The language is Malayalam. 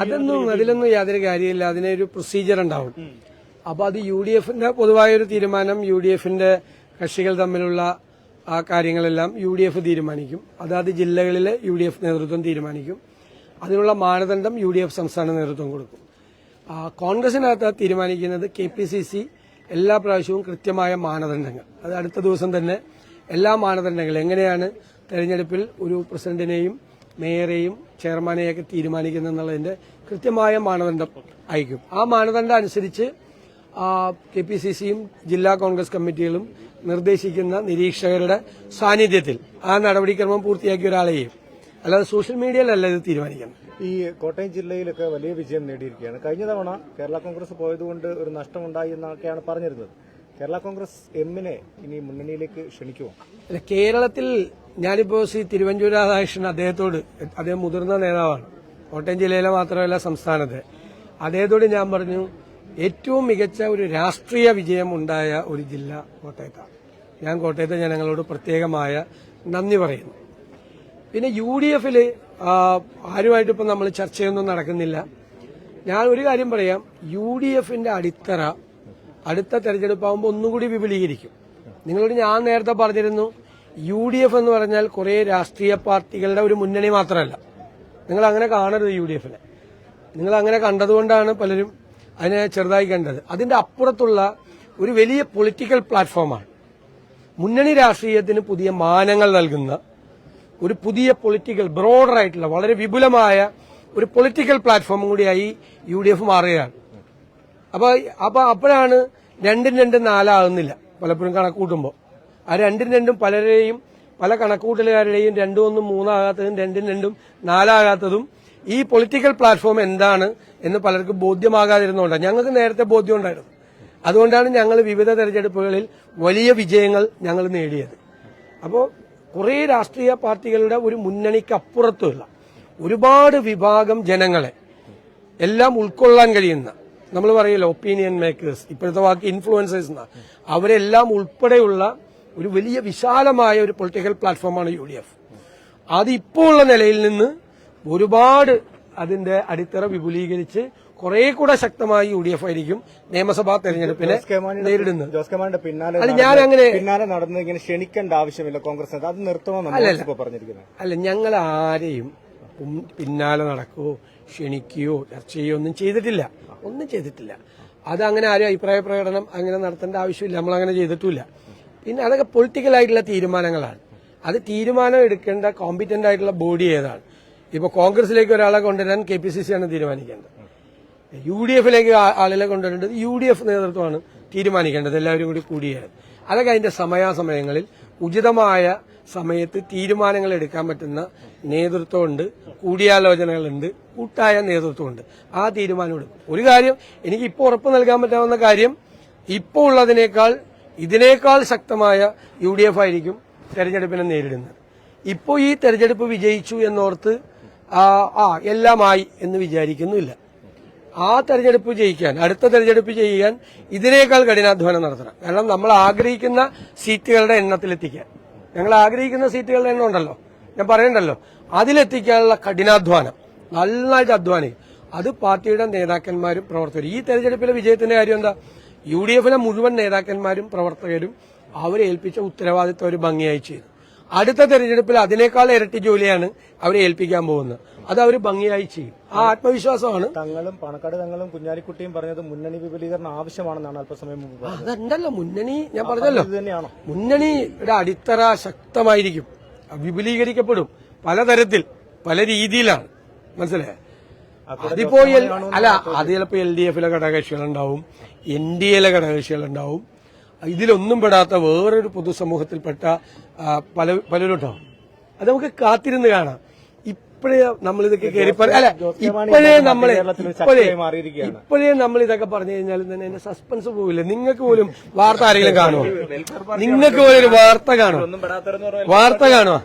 അതൊന്നും അതിലൊന്നും യാതൊരു കാര്യമില്ല. അതിനൊരു പ്രൊസീജിയർ ഉണ്ടാവും. അപ്പൊ അത് യു ഡി എഫിന്റെ പൊതുവായൊരു തീരുമാനം യു ഡി എഫിന്റെ കക്ഷികൾ തമ്മിലുള്ള ആ കാര്യങ്ങളെല്ലാം യു ഡി എഫ് തീരുമാനിക്കും അതാത് ജില്ലകളിലെ യു ഡി എഫ് നേതൃത്വം തീരുമാനിക്കും. അതിനുള്ള മാനദണ്ഡം യു ഡി എഫ് സംസ്ഥാന നേതൃത്വം കൊടുക്കും. കോൺഗ്രസിനകത്ത് തീരുമാനിക്കുന്നത് കെ പി സി സി എല്ലാ പ്രാവശ്യവും കൃത്യമായ മാനദണ്ഡങ്ങൾ. അത് അടുത്ത ദിവസം തന്നെ എല്ലാ മാനദണ്ഡങ്ങളും. എങ്ങനെയാണ് തെരഞ്ഞെടുപ്പിൽ ഒരു പ്രസിഡന്റിനെയും മേയറെയും ചെയർമാനെയൊക്കെ തീരുമാനിക്കുന്നത് എന്നുള്ളതിന്റെ കൃത്യമായ മാനദണ്ഡം അയക്കും. ആ മാനദണ്ഡം അനുസരിച്ച് കെ പി സി സിയും ജില്ലാ കോൺഗ്രസ് കമ്മിറ്റികളും നിർദ്ദേശിക്കുന്ന നിരീക്ഷകരുടെ സാന്നിധ്യത്തിൽ ആ നടപടിക്രമം പൂർത്തിയാക്കിയ ഒരാളെയും അല്ലാതെ സോഷ്യൽ മീഡിയയിലല്ല ഇത് തീരുമാനിക്കുന്നത്. ഈ കോട്ടയം ജില്ലയിലൊക്കെ വലിയ വിജയം നേടിയിരിക്കുകയാണ്. കഴിഞ്ഞ തവണ കേരള കോൺഗ്രസ് പോയതുകൊണ്ട് ഒരു നഷ്ടമുണ്ടായി എന്നൊക്കെയാണ് പറഞ്ഞിരുന്നത്. കേരള കോൺഗ്രസ് എമ്മിനെ ഇനി മുന്നണിയിലേക്ക് ക്ഷണിക്കുമോ? കേരളത്തിൽ ഞാനിപ്പോ ശ്രീ തിരുവഞ്ചൂർ രാധാകൃഷ്ണൻ അദ്ദേഹത്തോട് അദ്ദേഹം മുതിർന്ന നേതാവാണ്. കോട്ടയം ജില്ലയിലെ മാത്രമല്ല സംസ്ഥാനത്തെ. അദ്ദേഹത്തോട് ഞാൻ പറഞ്ഞു ഏറ്റവും മികച്ച ഒരു രാഷ്ട്രീയ വിജയം ഉണ്ടായ ഒരു ജില്ല കോട്ടയത്താണ്. ഞാൻ കോട്ടയത്തെ ജനങ്ങളോട് പ്രത്യേകമായ നന്ദി പറയുന്നു. പിന്നെ യു ഡി എഫിൽ ആരുമായിട്ട് നമ്മൾ ചർച്ചയൊന്നും നടക്കുന്നില്ല. ഞാൻ ഒരു കാര്യം പറയാം. യു ഡി എഫിന്റെ അടിത്തറ അടുത്ത തെരഞ്ഞെടുപ്പാകുമ്പോൾ ഒന്നുകൂടി വിപുലീകരിക്കും. നിങ്ങളോട് ഞാൻ നേരത്തെ പറഞ്ഞിരുന്നു യു ഡി എഫ് എന്ന് പറഞ്ഞാൽ കുറെ രാഷ്ട്രീയ പാർട്ടികളുടെ ഒരു മുന്നണി മാത്രമല്ല. നിങ്ങൾ അങ്ങനെ കാണരുത് യു ഡി എഫിനെ. നിങ്ങൾ അങ്ങനെ കണ്ടതുകൊണ്ടാണ് പലരും അതിനെ ചെറുതായി കണ്ടത്. അതിന്റെ അപ്പുറത്തുള്ള ഒരു വലിയ പൊളിറ്റിക്കൽ പ്ലാറ്റ്ഫോമാണ്. മുന്നണി രാഷ്ട്രീയത്തിന് പുതിയ മാനങ്ങൾ നൽകുന്ന ഒരു പുതിയ പൊളിറ്റിക്കൽ ബ്രോഡർ ആയിട്ടുള്ള വളരെ വിപുലമായ ഒരു പൊളിറ്റിക്കൽ പ്ലാറ്റ്ഫോമും കൂടിയായി യു ഡി എഫ് മാറുകയാണ്. അപ്പൊ അപ്പൊ അപ്പോഴാണ് രണ്ടും രണ്ടും നാലാകുന്നില്ല. പലപ്പോഴും കണക്ക് കൂട്ടുമ്പോൾ ആ രണ്ടും രണ്ടും പലരെയും പല കണക്കൂട്ടലുകാരുടെയും രണ്ടും ഒന്നും മൂന്നാകാത്തതും രണ്ടും രണ്ടും നാലാകാത്തതും ഈ പൊളിറ്റിക്കൽ പ്ലാറ്റ്ഫോം എന്താണ് എന്ന് പലർക്കും ബോധ്യമാകാതിരുന്നുകൊണ്ടാണ് ഞങ്ങൾക്ക് നേരത്തെ ബോധ്യം ഉണ്ടായിരുന്നു അതുകൊണ്ടാണ് ഞങ്ങൾ വിവിധ തെരഞ്ഞെടുപ്പുകളിൽ വലിയ വിജയങ്ങൾ ഞങ്ങൾ നേടിയത്. അപ്പോൾ കുറേ രാഷ്ട്രീയ പാർട്ടികളുടെ ഒരു മുന്നണിക്കപ്പുറത്തുള്ള ഒരുപാട് വിഭാഗം ജനങ്ങളെ എല്ലാം ഉൾക്കൊള്ളാൻ കഴിയുന്ന നമ്മൾ പറയല്ലോ ഒപ്പീനിയൻ മേക്കേഴ്സ് ഇപ്പോഴത്തെ വാക്ക് ഇൻഫ്ലുവൻസേഴ്സ് എന്ന അവരെല്ലാം ഉൾപ്പെടെയുള്ള ഒരു വലിയ വിശാലമായ ഒരു പൊളിറ്റിക്കൽ പ്ലാറ്റ്ഫോമാണ് യു ഡി എഫ്. അത് ഇപ്പോൾ ഉള്ള നിലയിൽ നിന്ന് ഒരുപാട് അതിന്റെ അടിത്തറ വിപുലീകരിച്ച് കുറെ കൂടെ ശക്തമായി യു ഡി എഫ് ആയിരിക്കും നിയമസഭാ തെരഞ്ഞെടുപ്പിനെ നേരിടുന്നത്. ജോസ് പിന്നാലെ അല്ല, ഞാൻ അങ്ങനെ- പിന്നാലെ നടന്നു ഇങ്ങനെ ക്ഷണിക്കേണ്ട ആവശ്യമില്ല കോൺഗ്രസ് അത് നിർത്തണമെന്നാണ് പറഞ്ഞിരിക്കുന്നത്. അല്ല ഞങ്ങൾ ആരെയും പിന്നാലെ നടക്കുകയോ ക്ഷണിക്കുകയോ ചർച്ച ചെയ്യുകയോ ഒന്നും ചെയ്തിട്ടില്ല. ഒന്നും ചെയ്തിട്ടില്ല. അത് അങ്ങനെ ആരും അഭിപ്രായ പ്രകടനം അങ്ങനെ നടത്തേണ്ട ആവശ്യമില്ല. നമ്മൾ അങ്ങനെ ചെയ്തിട്ടില്ല പിന്നെ അതൊക്കെ പൊളിറ്റിക്കൽ ആയിട്ടുള്ള തീരുമാനങ്ങളാണ്. അത് തീരുമാനം എടുക്കേണ്ട കോമ്പിറ്റന്റ് ആയിട്ടുള്ള ബോഡി ഏതാണ്? ഇപ്പൊ കോൺഗ്രസിലേക്ക് ഒരാളെ കൊണ്ടുവരാൻ കെ പി സി സി ആണ് തീരുമാനിക്കേണ്ടത്. യു ഡി എഫിലേക്ക് ആളുകളെ കൊണ്ടുവരേണ്ടത് യു ഡി എഫ് നേതൃത്വമാണ് തീരുമാനിക്കേണ്ടത്. എല്ലാവരും കൂടി കൂടിയാണ് അതൊക്കെ അതിന്റെ സമയാസമയങ്ങളിൽ ഉചിതമായ സമയത്ത് തീരുമാനങ്ങൾ എടുക്കാൻ പറ്റുന്ന നേതൃത്വമുണ്ട് കൂടിയാലോചനകളുണ്ട് കൂട്ടായ നേതൃത്വമുണ്ട്. ആ തീരുമാനം എടുക്കും. ഒരു കാര്യം എനിക്ക് ഇപ്പോൾ ഉറപ്പ് നൽകാൻ പറ്റാവുന്ന കാര്യം ഇപ്പോൾ ഉള്ളതിനേക്കാൾ ഇതിനേക്കാൾ ശക്തമായ യു ഡി എഫ് ആയിരിക്കും തെരഞ്ഞെടുപ്പിനെ നേരിടുന്നത്. ഇപ്പോൾ ഈ തെരഞ്ഞെടുപ്പ് വിജയിച്ചു എന്നോർത്ത് ആ എല്ലാമായി എന്ന് വിചാരിക്കുന്നില്ല. ആ തെരഞ്ഞെടുപ്പ് ജയിക്കാൻ അടുത്ത തെരഞ്ഞെടുപ്പ് ചെയ്യാൻ ഇതിനേക്കാൾ കഠിനാധ്വാനം നടത്തണം. കാരണം നമ്മൾ ആഗ്രഹിക്കുന്ന സീറ്റുകളുടെ എണ്ണത്തിലെത്തിക്കാൻ ഞങ്ങൾ ആഗ്രഹിക്കുന്ന സീറ്റുകളുടെ എണ്ണം ഉണ്ടല്ലോ. ഞാൻ പറയണ്ടല്ലോ. അതിലെത്തിക്കാനുള്ള കഠിനാധ്വാനം. നന്നായിട്ട് അധ്വാനിക്കും. അത് പാർട്ടിയുടെ നേതാക്കന്മാരും പ്രവർത്തകരും. ഈ തെരഞ്ഞെടുപ്പിലെ വിജയത്തിന്റെ കാര്യം എന്താ? യു ഡി എഫിലെ മുഴുവൻ നേതാക്കന്മാരും പ്രവർത്തകരും അവരെ ഏൽപ്പിച്ച ഉത്തരവാദിത്വം ഒരു ഭംഗിയായി ചെയ്തു. അടുത്ത തെരഞ്ഞെടുപ്പിൽ അതിനേക്കാൾ ഇരട്ടി ജോലിയാണ് അവരെ ഏൽപ്പിക്കാൻ പോകുന്നത്. അത് അവർ ഭംഗിയായി ചെയ്യും. ആ ആത്മവിശ്വാസമാണ്. തങ്ങളും പണക്കാട് തങ്ങളും കുഞ്ഞാലിക്കുട്ടിയും പറഞ്ഞത് മുന്നണി വിപുലീകരണം ആവശ്യമാണെന്നാണ് അല്പസമയം മുമ്പ് അതുണ്ടല്ലോ മുന്നണി ഞാൻ പറഞ്ഞല്ലോ. മുന്നണിയുടെ അടിത്തറ ശക്തമായിരിക്കും. വിപുലീകരിക്കപ്പെടും. പലതരത്തിൽ പല രീതിയിലാണ്. മനസ്സിലായേ? അതിപ്പോ അല്ല അത് ചിലപ്പോ എൽ ഡി എഫിലെ ഘടകകക്ഷികളുണ്ടാവും എൻ ഡി എയിലെ ഘടകകക്ഷികളുണ്ടാവും. ഇതിലൊന്നും പെടാത്ത വേറൊരു പൊതുസമൂഹത്തിൽപ്പെട്ട പല പലരും ഉണ്ടാവും അത് നമുക്ക് കാത്തിരുന്ന് കാണാം. ഇപ്പോഴേ നമ്മൾ ഇതൊക്കെ കയറി പറ- അല്ല ഇപ്പോഴേ നമ്മൾ ഇപ്പോഴേ നമ്മൾ ഇതൊക്കെ പറഞ്ഞു കഴിഞ്ഞാൽ തന്നെ എന്റെ സസ്പെൻസ് പോവില്ല. നിങ്ങൾക്ക് പോലും വാർത്ത ആരെങ്കിലും കാണുമോ? നിങ്ങൾക്ക് പോലും ഒരു വാർത്ത കാണുമോ? വാർത്ത കാണുമോ?